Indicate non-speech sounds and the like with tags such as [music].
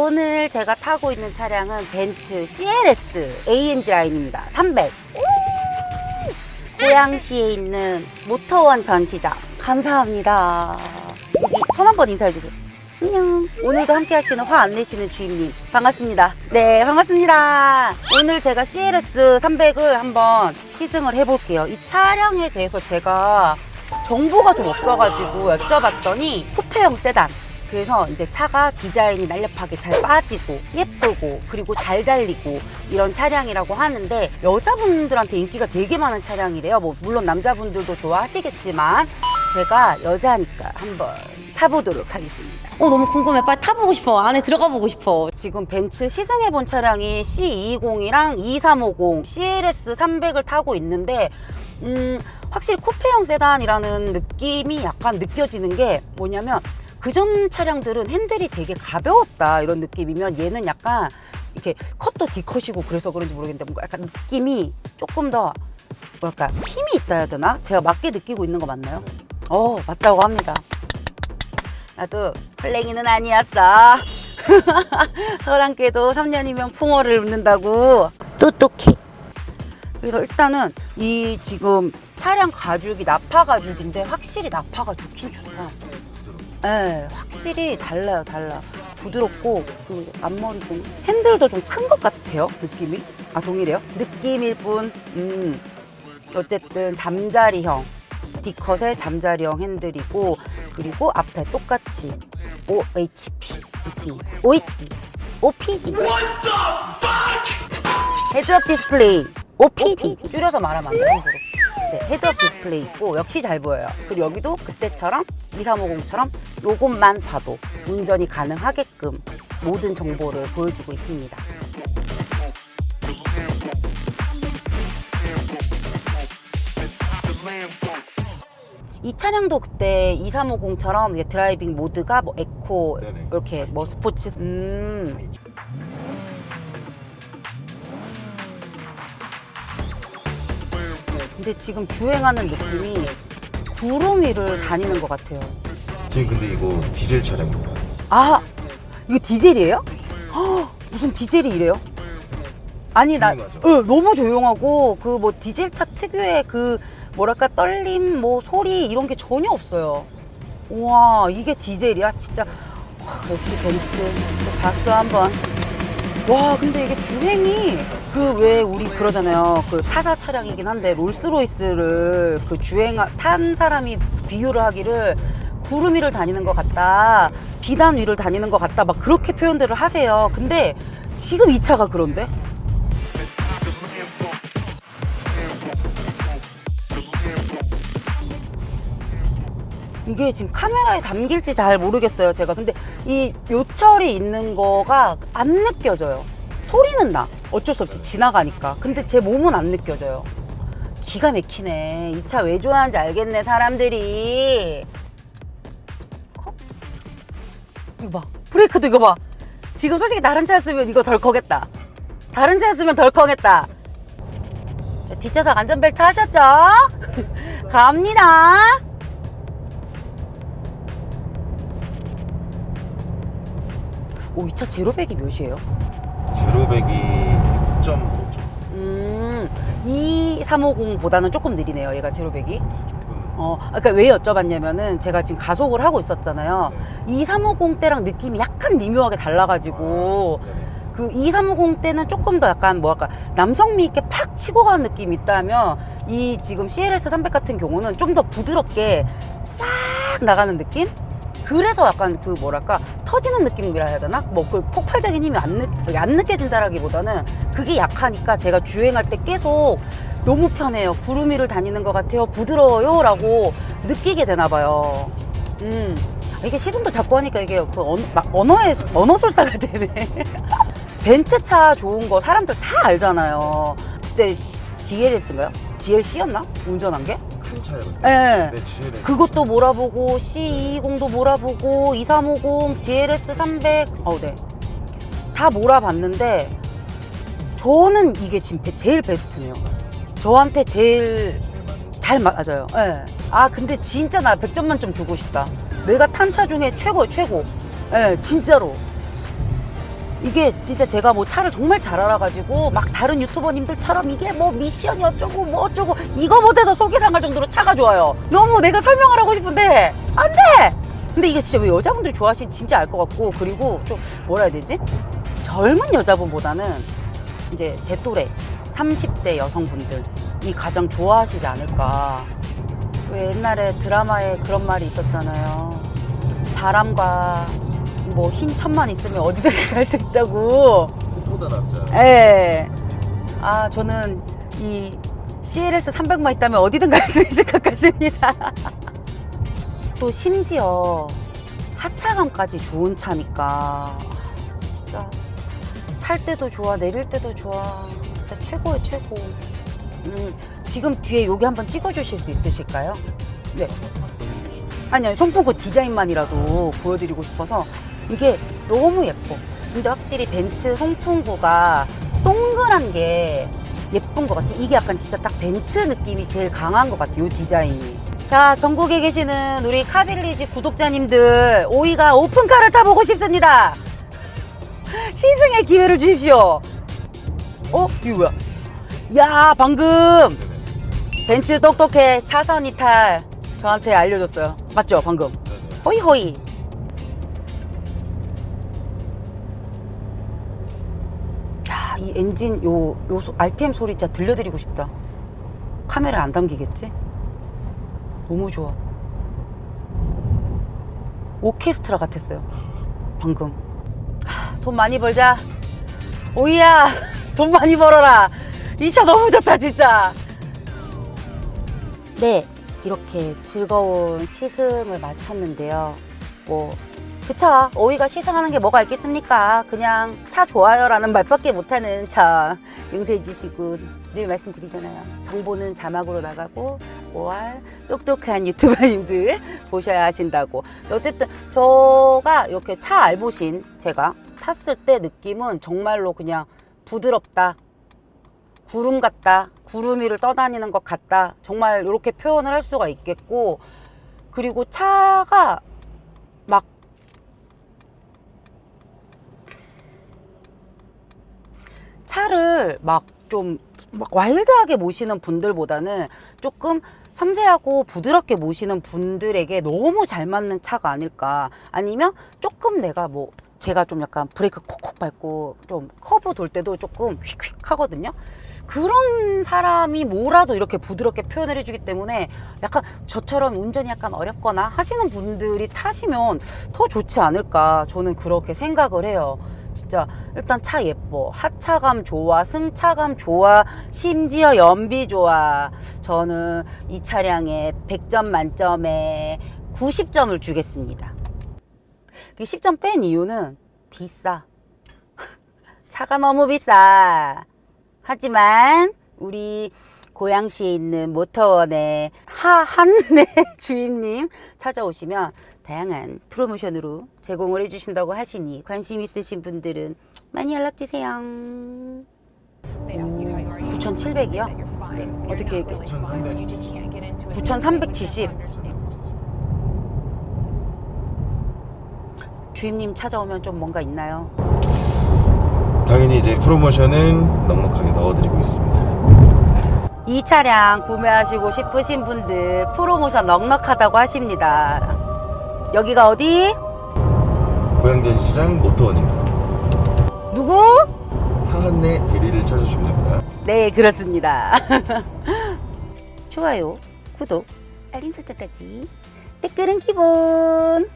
오늘 제가 타고 있는 차량은 벤츠 CLS AMG 라인입니다. 300. 고양시에 있는 모터원 전시장. 감사합니다. 여기 손 한번 인사해주세요. 안녕. 오늘도 함께 하시는 화 안 내시는 주임님. 반갑습니다. 네, 반갑습니다. 오늘 제가 CLS 300을 한번 시승을 해볼게요. 이 차량에 대해서 제가 정보가 좀 없어가지고 여쭤봤더니 쿠페형 세단. 그래서 이제 차가 디자인이 날렵하게 잘 빠지고 예쁘고 그리고 잘 달리고 이런 차량이라고 하는데 여자분들한테 인기가 되게 많은 차량이래요. 뭐 물론 남자분들도 좋아하시겠지만 제가 여자니까 한번 타보도록 하겠습니다. 어 너무 궁금해. 빨리 타보고 싶어. 안에 들어가 보고 싶어. 지금 벤츠 시승해본 차량이 C220이랑 2350, CLS 300을 타고 있는데, 음, 확실히 쿠페형 세단이라는 느낌이 약간 느껴지는 게 뭐냐면, 그전 차량들은 핸들이 되게 가벼웠다 이런 느낌이면 얘는 약간 이렇게 컷도 D컷이고 그래서 그런지 모르겠는데 뭔가 약간 느낌이 조금 더 뭐랄까 힘이 있다 해야 되나? 제가 맞게 느끼고 있는 거 맞나요? 어 맞다고 합니다. 나도 플랭이는 아니었어. [laughs] 서랑께도 3년이면 풍어를 읊는다고. 똑똑해. 그래서 일단은 이 지금 차량 가죽이 나파 가죽인데 확실히 나파가 좋긴 좋다. 네, 확실히 달라요, 달라. 부드럽고 그 앞머리도 핸들도 좀 큰 것 같아요, 느낌이. 아 동일해요? 느낌일 뿐. 음. 어쨌든 잠자리형 D컷의 잠자리형 핸들이고 그리고 앞에 똑같이 OHP 있습니다. OHD, OPD. 헤드업 디스플레이 OPD 줄여서 말하면 안 돼, 함부로. 네, 헤드업 디스플레이 있고 역시 잘 보여요. 그리고 여기도 그때처럼 2350처럼 요것만 봐도 운전이 가능하게끔 모든 정보를 보여주고 있습니다. 이 차량도 그때 2350처럼 이게 드라이빙 모드가 뭐 에코 네네. 이렇게 뭐 스포츠 음 근데 지금 주행하는 느낌이 구름 위를 다니는 것 같아요. 지금 근데 이거 디젤 차량입니다. 아 이거 디젤이에요? 헉, 무슨 디젤이 이래요? 아니 나 조용하죠? 응, 너무 조용하고 그 뭐 디젤 차 특유의 그 뭐랄까 떨림 뭐 소리 이런 게 전혀 없어요. 와 이게 디젤이야 진짜 와, 역시 벤츠 박수 한번. 와 근데 이게 주행이 그왜 우리 그러잖아요. 그 타사 차량이긴 한데 롤스로이스를 그 주행 탄 사람이 비유를 하기를 구름 위를 다니는 것 같다 비단 위를 다니는 것 같다 막 그렇게 표현들을 하세요. 근데 지금 이 차가 그런데? 이게 지금 카메라에 담길지 잘 모르겠어요 제가. 근데 이 요철이 있는 거가 안 느껴져요. 소리는 나 어쩔 수 없이 지나가니까. 근데 제 몸은 안 느껴져요. 기가 막히네. 이 차 왜 좋아하는지 알겠네 사람들이. 어? 이거 봐. 브레이크도 이거 봐. 지금 솔직히 다른 차였으면 이거 덜컥했다. 다른 차였으면 덜컥했다. 자, 뒷좌석 안전벨트 하셨죠? [laughs] 갑니다. 오, 이 차 제로백이 몇이에요? 제로백이 6.5점. 음, 2350보다는 조금 느리네요, 얘가 제로백이. 조금. 어, 그러니까 왜 여쭤봤냐면은 제가 지금 가속을 하고 있었잖아요. 네. 2350 때랑 느낌이 약간 미묘하게 달라가지고 네네. 그 2350 때는 조금 더 약간 뭐랄까 남성미 있게 팍 치고 가는 느낌이 있다면 이 지금 CLS 300 같은 경우는 좀 더 부드럽게 싹 나가는 느낌? 그래서 약간 그 뭐랄까 터지는 느낌이라 해야 되나? 뭐 그 폭발적인 힘이 안, 느, 안 느껴진다라기보다는 그게 약하니까 제가 주행할 때 계속 너무 편해요. 구름 위를 다니는 것 같아요. 부드러워요. 라고 느끼게 되나 봐요. 음. 이게 시선도 잡고 하니까 이게 그 언, 막 언어의, 언어술사가 [laughs] 되네. 벤츠차 좋은 거 사람들 다 알잖아요. 그때 GLS인가요? GLC였나? 운전한 게? 큰 차예요. 예. 네, GLS. 그것도 몰아보고 C220도 몰아보고 2350, GLS 300, 어, 네. 다 몰아봤는데 저는 이게 지금 배- 제일 베스트네요. 저한테 제일 잘 맞아요. 예. 아 근데 진짜 나 100점 만점 주고 싶다. 내가 탄 차 중에 최고 최고. 예, 진짜로. 이게 진짜 제가 뭐 차를 정말 잘 알아가지고 막 다른 유튜버님들처럼 이게 뭐 미션이 어쩌고 뭐 어쩌고 이거 못해서 속이 상할 정도로 차가 좋아요. 너무 내가 설명을 하고 싶은데 안 돼. 근데 이게 진짜 왜 여자분들이 좋아하시는지 진짜 알 것 같고 그리고 좀 뭐라 해야 되지? 젊은 여자분보다는 이제 제 또래 30대 여성분들이 가장 좋아하시지 않을까. 왜 옛날에 드라마에 그런 말이 있었잖아요. 바람과 뭐 흰 천만 있으면 어디든 [laughs] 갈수 있다고. 꽃보다 남자. 예. 아, 저는 이 CLS 300만 있다면 어디든 갈 수 있을 것 같습니다. [laughs] 또 심지어 하차감까지 좋은 차니까 진짜 탈 때도 좋아, 내릴 때도 좋아. 진짜 최고예요, 최고. 음, 지금 뒤에 여기 한번 찍어주실 수 있으실까요? 네. 아니요, 송풍구 디자인만이라도 보여드리고 싶어서 이게 너무 예뻐. 근데 확실히 벤츠 송풍구가 동그란 게 예쁜 것 같아. 이게 약간 진짜 딱 벤츠 느낌이 제일 강한 것 같아. 요 디자인이. 자, 전국에 계시는 우리 카빌리지 구독자님들, 오이가 오픈카를 타보고 싶습니다. 시승의 기회를 주십시오. 어? 이거 뭐야? 야, 방금 벤츠 똑똑해 차선 이탈 저한테 알려줬어요. 맞죠? 방금. 네네. 호이호이. 엔진 요, 요 소- RPM 소리 진짜 들려드리고 싶다. 카메라 안 담기겠지? 너무 좋아. 오케스트라 같았어요. 방금. 하, 돈 많이 벌자. 오이야, [laughs] 돈 많이 벌어라. 이 차 너무 좋다, 진짜. 네, 이렇게 즐거운 시승을 마쳤는데요. 뭐, 그쵸. 오이가 시승하는 게 뭐가 있겠습니까? 그냥 차 좋아요라는 말밖에 못하는 차. 용서해 주시고 늘 말씀드리잖아요. 정보는 자막으로 나가고 5월 똑똑한 유튜버님들 [laughs] 보셔야 하신다고. 어쨌든 저가 이렇게 차 알보신 제가 탔을 때 느낌은 정말로 그냥 부드럽다. 구름 같다. 구름 위를 떠다니는 것 같다. 정말 이렇게 표현을 할 수가 있겠고, 그리고 차가 막 차를 막 좀 막 와일드하게 모시는 분들보다는 조금 섬세하고 부드럽게 모시는 분들에게 너무 잘 맞는 차가 아닐까. 아니면 조금 내가 뭐 제가 좀 약간 브레이크 콕콕 밟고 좀 커브 돌 때도 조금 휙휙 하거든요. 그런 사람이 뭐라도 이렇게 부드럽게 표현을 해주기 때문에 약간 저처럼 운전이 약간 어렵거나 하시는 분들이 타시면 더 좋지 않을까 저는 그렇게 생각을 해요. 진짜 일단 차 예뻐 하차감 좋아 승차감 좋아 심지어 연비 좋아 저는 이 차량에 100점 만점에 90점을 주겠습니다. 그 10점 뺀 이유는 비싸. [laughs] 차가 너무 비싸. 하지만 우리 고양시에 있는 모터원의 하한내 [laughs] 주임님 찾아오시면 다양한 프로모션으로 제공을 해주신다고 하시니 관심 있으신 분들은 많이 연락 주세요. 9,700이요? 네. 어떻게 얘기해? 9,300. 9,370. 주임님 찾아오면 좀 뭔가 있나요? 당연히 이제 프로모션은 넉넉하게 넣어드리고 있습니다. 이 차량 구매하시고 싶으신 분들 프로모션 넉넉하다고 하십니다. 여기가 어디? 고양전시장 모터원입니다. 누구? 하한내 대리를 찾아주시면 됩니다. 네, 그렇습니다. [laughs] 좋아요, 구독, 알림 설정까지 댓글은 기본.